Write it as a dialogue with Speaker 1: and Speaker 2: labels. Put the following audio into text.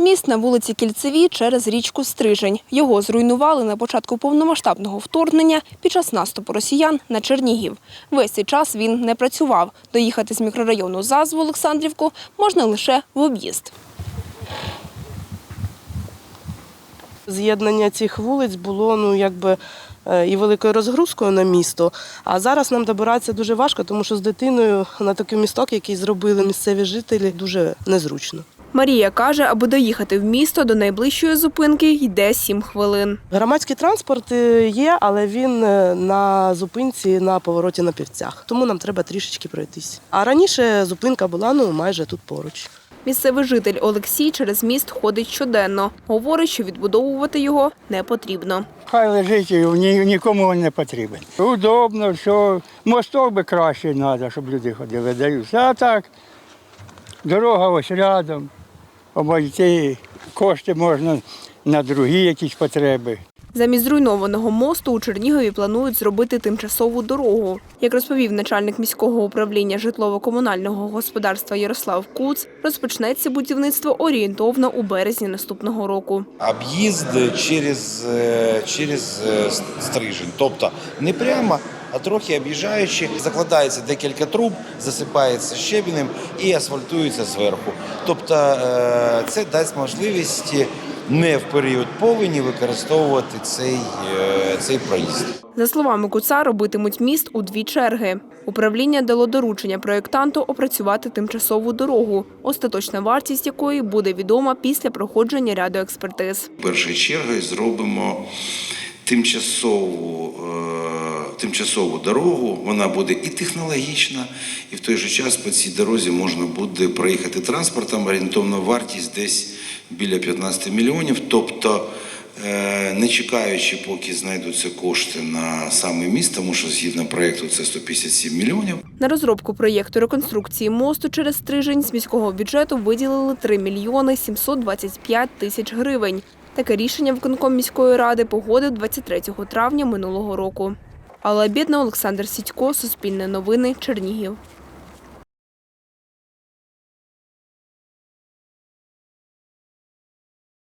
Speaker 1: Міст на вулиці Кільцевій через річку Стрижень. Його зруйнували на початку повномасштабного вторгнення під час наступу росіян на Чернігів. Весь цей час він не працював. Доїхати з мікрорайону ЗАЗ в Олександрівку можна лише в об'їзд.
Speaker 2: З'єднання цих вулиць було ну якби е, і великою розгрузкою на місто. А зараз нам добиратися дуже важко, тому що з дитиною на такий місток, який зробили місцеві жителі, дуже незручно.
Speaker 1: Марія каже, аби доїхати в місто до найближчої зупинки йде 7 хвилин.
Speaker 2: Громадський транспорт е, є, але він е, на зупинці на повороті на півцях. Тому нам треба трішечки пройтись. А раніше зупинка була ну майже тут поруч.
Speaker 1: Місцевий житель Олексій через міст ходить щоденно. Говорить, що відбудовувати його не потрібно.
Speaker 3: Хай лежить, ні, нікому він не потрібен. Удобно, все. Мосток би краще треба, щоб люди ходили. Даюся. А так, дорога ось рядом, обійти, кошти можна на другі якісь потреби.
Speaker 1: Замість зруйнованого мосту у Чернігові планують зробити тимчасову дорогу. Як розповів начальник міського управління житлово-комунального господарства Ярослав Куц, розпочнеться будівництво орієнтовно у березні наступного року.
Speaker 4: об'їзд через, е, через е, стрижень. Тобто не прямо, а трохи об'їжджаючи, закладається декілька труб, засипається щебенем і асфальтується зверху. Тобто е, це дасть можливість не в період повені використовувати цей, е, цей проїзд.
Speaker 1: За словами Куца, робитимуть міст у дві черги. Управління дало доручення проєктанту опрацювати тимчасову дорогу, остаточна вартість якої буде відома після проходження ряду експертиз.
Speaker 4: першою чергою зробимо тимчасову, е, тимчасову дорогу. Вона буде і технологічна, і в той же час по цій дорозі можна буде проїхати транспортом. Орієнтовна вартість десь біля 15 мільйонів. Тобто, е, не чекаючи, поки знайдуться кошти на саме міст, тому що згідно проєкту це 157 мільйонів.
Speaker 1: На розробку проєкту реконструкції мосту через Стрижень з міського бюджету виділили 3 мільйони 725 тисяч гривень. Таке рішення виконком міської ради погодив 23 травня минулого року. Алла Бідна, Олександр Сідько, Суспільне новини, Чернігів.